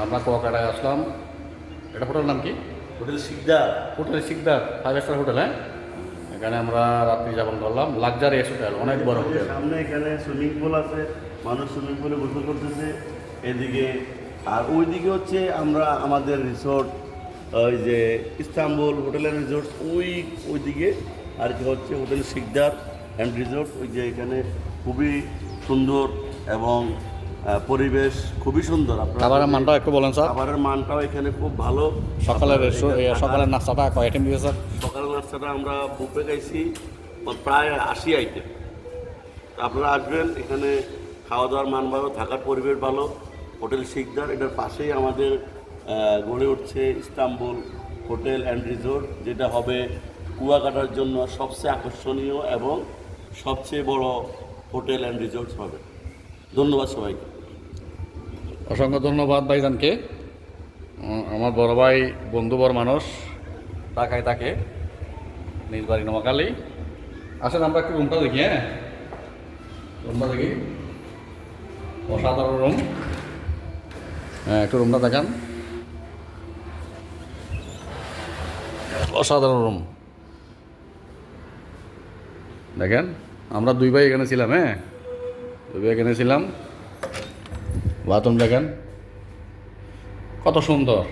আমরা কুয়াকাটায় আসলাম। এটা হোটেল নাম কি? Hotel Sikdar. Hotel Sikdar five star hotel হ্যাঁ? এখানে আমরা রাত্রি যাপন করলাম। লাক্সারিয়াস হোটেল অনেক বড় হোটেল। সামনে এখানে সুইমিং পুল আছে মানুষ সুইমিং পুলে গোসল করতেছে। এদিকে আর ওইদিকে হচ্ছে আমরা আমাদের রিসোর্ট ওই যে ইস্তাম্বুল হোটেল অ্যান্ড রিসোর্ট ওই ওইদিকে আর কি হচ্ছে হোটেল সিকদার অ্যান্ড রিসোর্ট ওই যে এখানে খুবই সুন্দর এবং পরিবেশ খুবই সুন্দর। আপনারা খাবারের মানটাও একটু বলেন স্যার। খাবারের মানটাও এখানে খুব ভালো। সকালের সকালের নাস্তাটা কয় আইটেম দিয়েছে স্যার? সকালের নাস্তাটা আমরা বুফে খাইছি প্রায় আশি আইটেম আপনারা আসবেন এখানে খাওয়া দাওয়ার মান ভালো থাকার পরিবেশ ভালো। হোটেল শিকদার এটার পাশেই আমাদের গড়ে উঠছে ইস্তাম্বুল হোটেল অ্যান্ড রিসোর্ট যেটা হবে কুয়াকাটার জন্য সবচেয়ে আকর্ষণীয় এবং সবচেয়ে বড় হোটেল অ্যান্ড রিসোর্ট হবে। ধন্যবাদ সবাইকে। অসংখ্য ধন্যবাদ ভাইজানকে। আমার বড় ভাই বন্ধু বড় মানুষ টাকায় তাকে, নিজ বাড়ি নোয়াখালী। আসলে আমরা একটু রুমটা দেখি হ্যাঁ? রুমটা দেখি। অসাধারণ রুম হ্যাঁ একটু রুমটা দেখান। অসাধারণ রুম দেখেন, আমরা দুই ভাই এখানে ছিলাম হ্যাঁ? দুই ভাই এখানে ছিলাম। বাথরুম দেখেন। কত সুন্দর।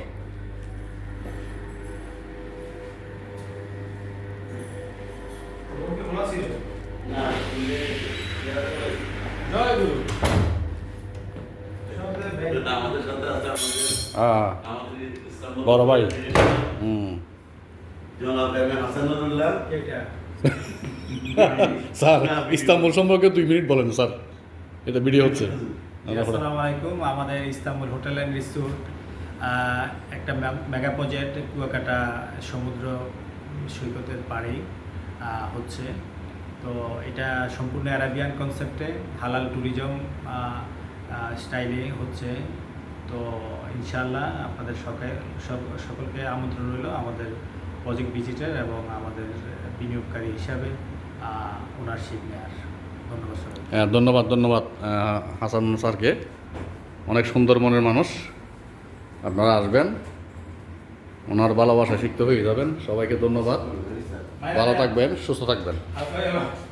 বড় ভাই। হুম। স্যার ইস্তাম্বুল সম্পর্কে দুই মিনিট বলেন স্যার। এটা ভিডিও হচ্ছে। আসসালামু আমাদের ইস্তাম্বুল হোটেল অ্যান্ড রিসোর্ট একটা মেগা প্রজেক্ট কুয়াকাটা সমুদ্র সৈকতের আহ, হচ্ছে। তো এটা সম্পূর্ণ অ্যারাবিয়ান কনসেপ্টে হালাল ট্যুরিজম স্টাইলে হচ্ছে। তো ইনশাল্লাহ আপনাদের সকাল সক- সকলকে আমন্ত্রণ রইল আমাদের প্রজেক্ট ভিজিটার এবং আমাদের বিনিয়োগকারী হিসাবে ওনারশিপ নেওয়ার ধন্যবাদ হ্যাঁ ধন্যবাদ ধন্যবাদ হাসান স্যারকে। অনেক সুন্দর মনের মানুষ। আপনারা আসবেন। ওনার ভালোবাসা শিখতে হয়ে যাবেন। সবাইকে ধন্যবাদ। ভালো থাকবেন সুস্থ থাকবেন। আপনারা